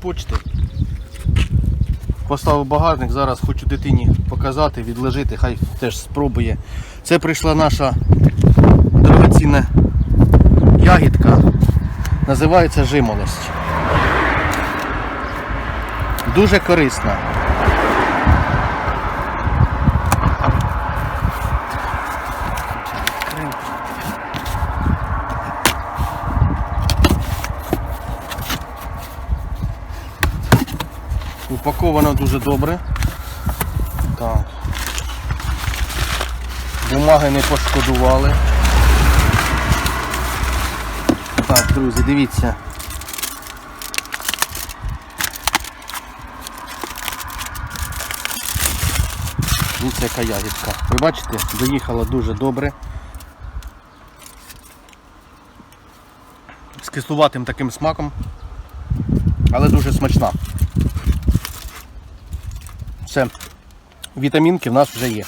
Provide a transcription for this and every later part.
почти. Поставив багажник, зараз хочу дитині показати, відложити, хай теж спробує. Це прийшла наша дорогоцінна ягідка. Називається жимолость. Дуже корисна. Упаковано дуже добре. Так. Бумаги не пошкодували. Так, друзі, дивіться. Дивіться, яка ягідка. Ви бачите, доїхала дуже добре. З кислуватим таким смаком, але дуже смачна. Все, вітамінки в нас вже є.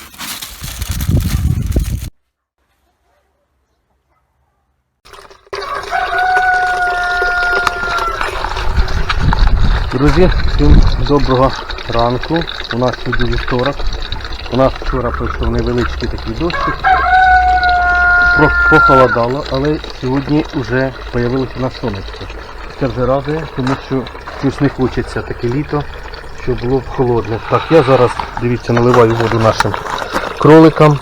Друзі, всім доброго ранку. У нас сьогодні вівторок. У нас вчора пройшов невеличкий такий дощик. Похолодало, але сьогодні вже з'явилося на сонечко. Це вже радує, тому що щось не хочеться таке літо, щоб було б холодне. Так, я зараз, дивіться, наливаю воду нашим кроликам.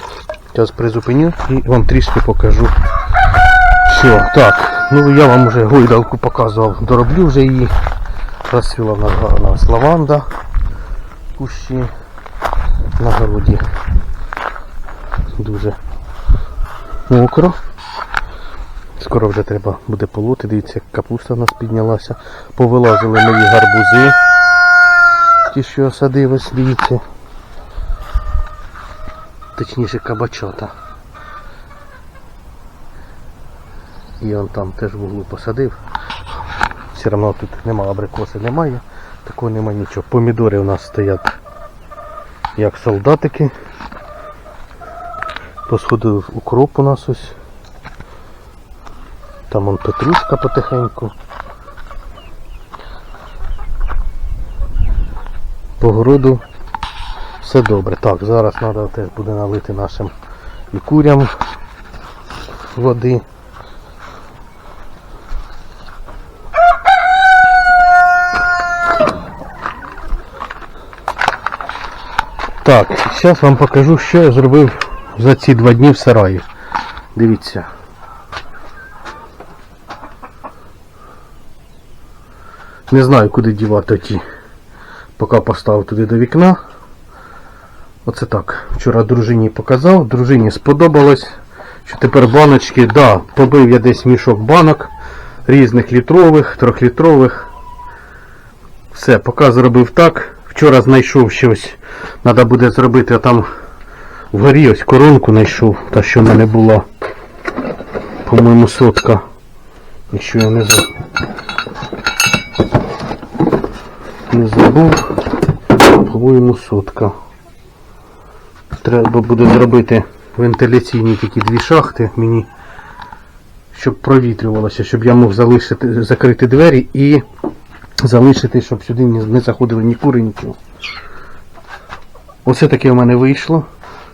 Зараз призупиню і вам трішки покажу. Що, так, ну я вам вже гойдалку показував, дороблю вже її. Розцвіла в нас гарна лаванда, кущі на городі. Дуже мокро. Скоро вже треба буде полоти. Дивіться, як капуста в нас піднялася. Повилазили мої гарбузи. Ті, що садив, ось. Точніше кабачата. І он там теж в углу посадив. Все одно тут нема абрикоси, немає. Такого нема нічого. Помідори у нас стоять як солдатики. Посходив укроп у нас ось. Там он петрушка потихеньку. По городу все добре. Так, зараз треба теж буде налити нашим і курям води. Так, зараз вам покажу, що я зробив за ці два дні в сараї. Дивіться. Не знаю, куди дівати ті. Поки поставив туди до вікна. Оце так. Вчора дружині показав. Дружині сподобалось. Що тепер баночки, да, побив я десь мішок банок різних літрових, трьохлітрових. Все, поки зробив так. Вчора знайшов щось. Треба буде зробити а там вгорі ось коронку знайшов, та що в мене була. По-моєму сотка. Якщо я не за... не забув. По-моєму сотка. Треба буде зробити вентиляційні такі дві шахти мені. Щоб провітрювалося, щоб я мог залишити, закрити двері і залишити, щоб сюди не заходили ні кури, нічого. Оце таке у мене вийшло.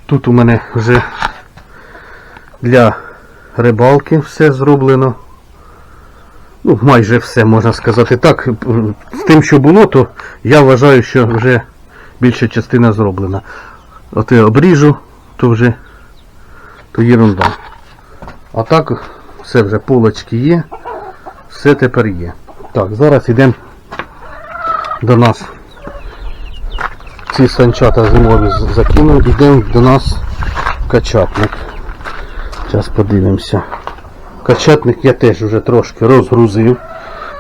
Тут у мене вже для рибалки все зроблено. Ну, майже все можна сказати так. З тим, що було, то я вважаю, що вже більша частина зроблена. От я обріжу, то вже то єрунда. А так все вже полочки є, все тепер є. Так, зараз йдемо до нас. Ці санчата зимові з- закинув, йдемо до нас в качатник. Зараз подивимося. Качатник я теж вже трошки розгрузив.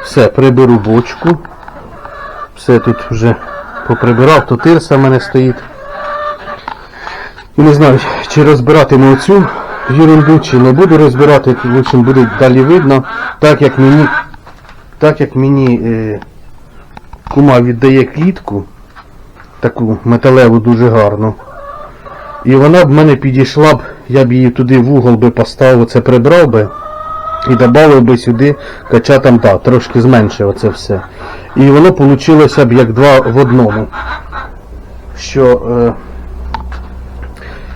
Все, приберу бочку. Все тут вже поприбирав, то тирса в мене стоїть. І не знаю, чи розбиратиму оцю ерунду, чи не буду розбирати, в общем, буде далі видно, так як мені, так як мені е, кума віддає клітку, таку металеву дуже гарну. І вона б мене підійшла б, я б її туди в угол би поставив, це прибрав би. І додав би сюди качатам та, трошки зменшив оце все. І воно вийшло б як два в одному. Що е,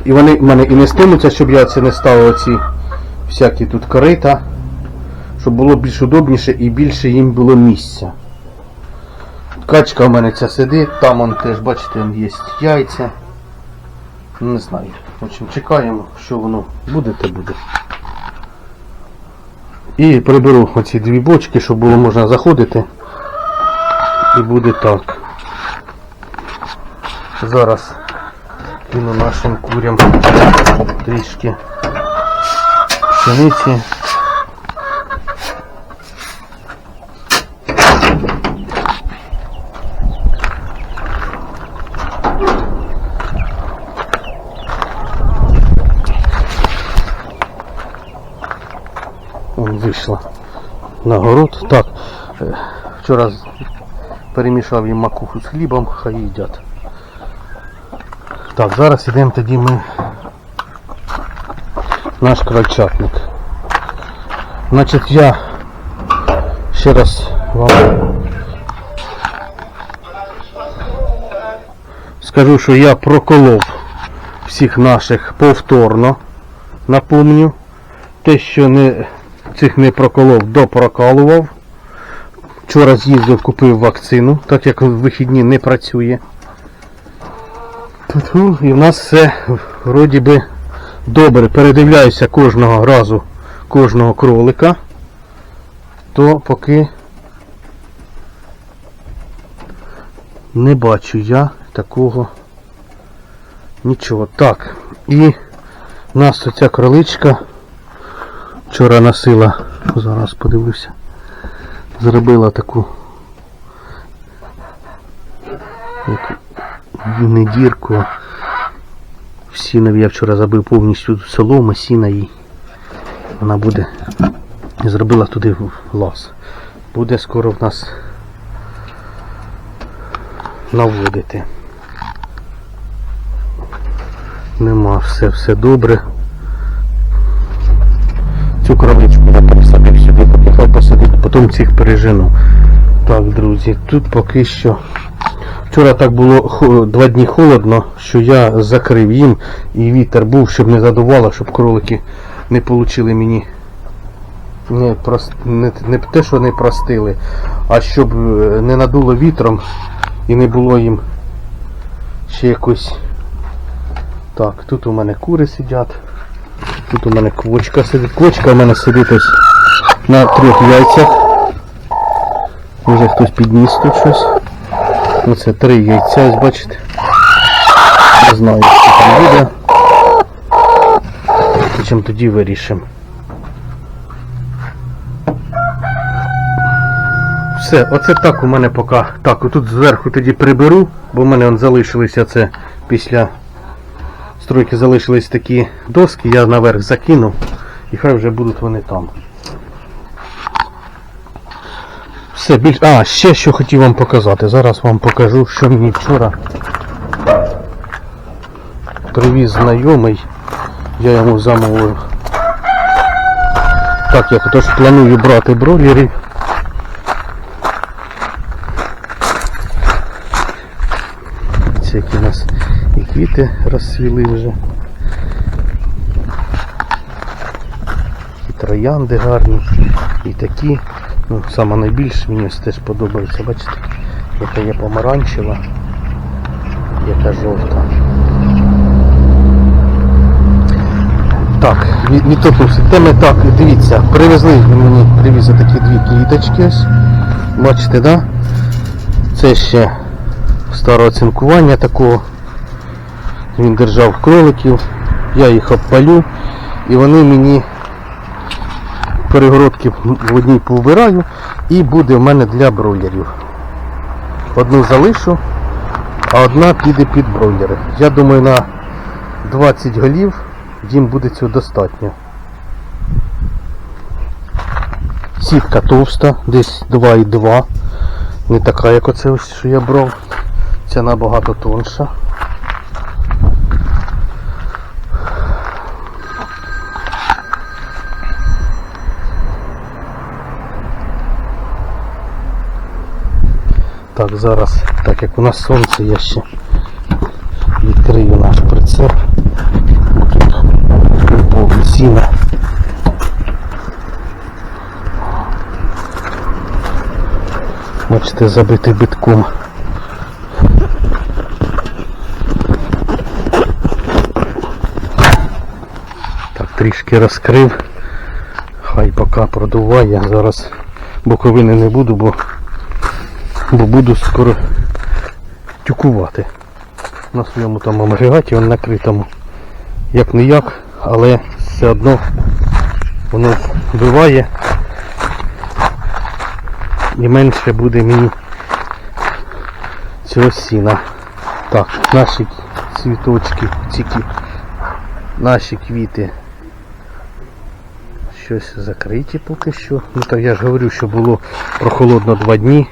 і вони в мене і не стимуться, щоб я це не ставив оці всякі тут корита, щоб було більш удобніше і більше їм було місця. Качка в мене ця сидить, там он теж, бачите, є яйця. Не знаю. В общем, чекаємо, що воно буде, те буде. І приберу оці дві бочки, щоб було можна заходити. І буде так. Зараз кину нашим курям трішки пшениці. Он вийшла на город. Так, е, вчора перемішав їм макуху з хлібом, хай їдять. Так, зараз йдемо тоді ми наш крольчатник. Значить я ще раз вам скажу, що я проколов всіх наших повторно, напомню. Те, що не, цих не проколов, допрокалував. Вчора з'їздив, купив вакцину, так як в вихідні не працює. І в нас все вроді би добре. Передивляюся кожного разу кожного кролика, то поки не бачу я такого нічого. Так, і в нас оця кроличка вчора носила, зараз подивлюся, зробила таку як не дірку. а я вчора забив повністю солома, сіна їй. Вона буде зробила туди лаз. Буде скоро в нас наводити. Нема, все, все добре. Цю кровичку я сюди, поїхав посадити, потім цих пережену. Так, друзі, тут поки що. Вчора так було два дні холодно, що я закрив їм і вітер був, щоб не задувало, щоб кролики не отримали мені не, не, не те, що не простили, а щоб е, не надуло вітром і не було їм ще якось. Так, тут у мене кури сидять. Тут у мене квочка сидить. Квочка у мене сидить ось на трьох яйцях. Може хтось підніс тут щось. Оце три яйця, ось бачите. Не знаю, що там буде. Потім тоді вирішимо. Все, оце так у мене поки. Так, отут зверху тоді приберу, бо в мене он залишилися це після стройки залишились такі доски, я наверх закину і хай вже будуть вони там. Все, більш... А, ще що хотів вам показати. Зараз вам покажу, що мені вчора привіз знайомий. Я йому замовив. Так, я тож планую брати бройлерів. Ці які у нас квіти розцвіли вже. І троянди гарні, і такі. Ну, саме найбільше мені ось теж подобається, бачите, яка є помаранчева, яка жовта. Так, від- відтопився теми. Так, дивіться, привезли мені, привіз такі дві квіточки ось. Бачите, да? Це ще старого цинкування такого. Він держав кроликів, я їх обпалю і вони мені перегородки в одній повбираю і буде в мене для бройлерів. Одну залишу, а одна піде під бройлери. Я думаю на 20 голів їм буде цього достатньо. Сітка товста, десь 2,2. Не така, як оце що я брав. Ця набагато тонша. Так, зараз, так як у нас сонце, я ще відкрию наш прицеп. Тут повні сіна. Бачите, забитий битком. Так, трішки розкрив. Хай поки продуває. Зараз боковини не буду, бо, бо буду скоро тюкувати. На своєму там агрегаті, він накритому. Як не як, але все одно воно вбиває і менше буде мені цього сіна. Так, наші цвіточки, ціки, наші квіти щось закриті поки що. Ну так я ж говорю, що було прохолодно два дні,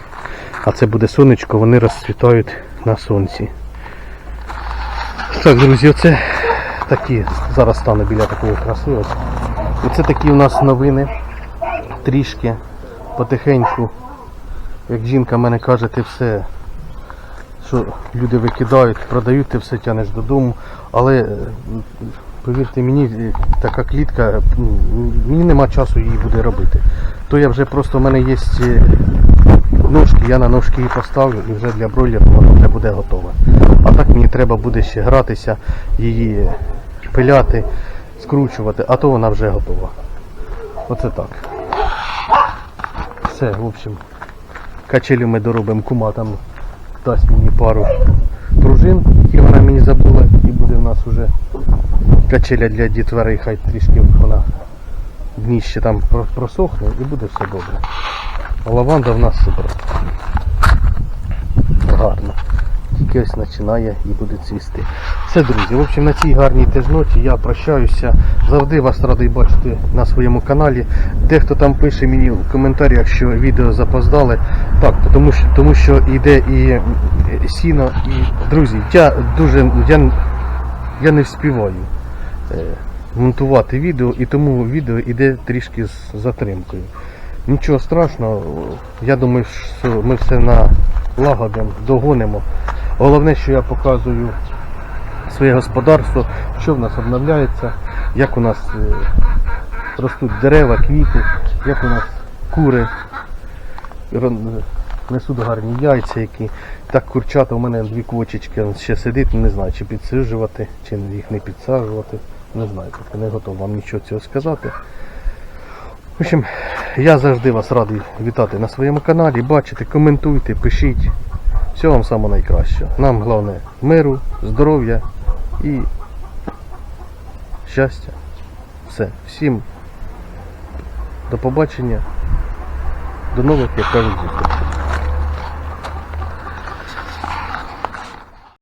а це буде сонечко, вони розцвітають на сонці. Так, друзі, оце такі, зараз стану біля такої краси. Оце такі у нас новини. Трішки, потихеньку. Як жінка мене каже, ти все, що люди викидають, продають, ти все тянеш додому. Але е, повірте мені, е, така клітка, мені нема часу її буде робити. То я вже просто в мене є е, ножки, я на ножки її поставлю і вже для бройлеру вона вже буде готова. А так мені треба буде ще гратися, її пиляти, скручувати, а то вона вже готова. Оце так. Все, в общем, качелю ми доробимо кума там дасть мені пару пружин, які вона мені забула, і буде в нас уже качеля для дітвери, хай трішки вона дніще там просохне і буде все добре. Лаванда в нас супер. Гарно. Тільки ось починає і буде цвісти. Все, друзі, в общем, на цій гарній теж ноті я прощаюся. Завжди вас радий бачити на своєму каналі. Дехто там пише мені в коментарях, що відео запоздали. Так, тому що, тому що йде і сіно, і друзі, я дуже я, я не вспіваю е, монтувати відео, і тому відео йде трішки з затримкою. Нічого страшного, я думаю, що ми все налагодимо, догонимо. Головне, що я показую своє господарство, що в нас обновляється, як у нас е, ростуть дерева, квіти, як у нас кури несуть гарні яйця, які так курчата, у мене дві квочечки ще сидить, не знаю, чи підсаджувати, чи їх не підсаджувати. Не знаю, поки не готовий вам нічого цього сказати. В общем, я завжди вас радий вітати на своєму каналі. Бачите, коментуйте, пишіть. Всього вам самого найкращого. Нам головне миру, здоров'я і щастя. Все. Всім до побачення. До нових, як кажуть, зустрічей.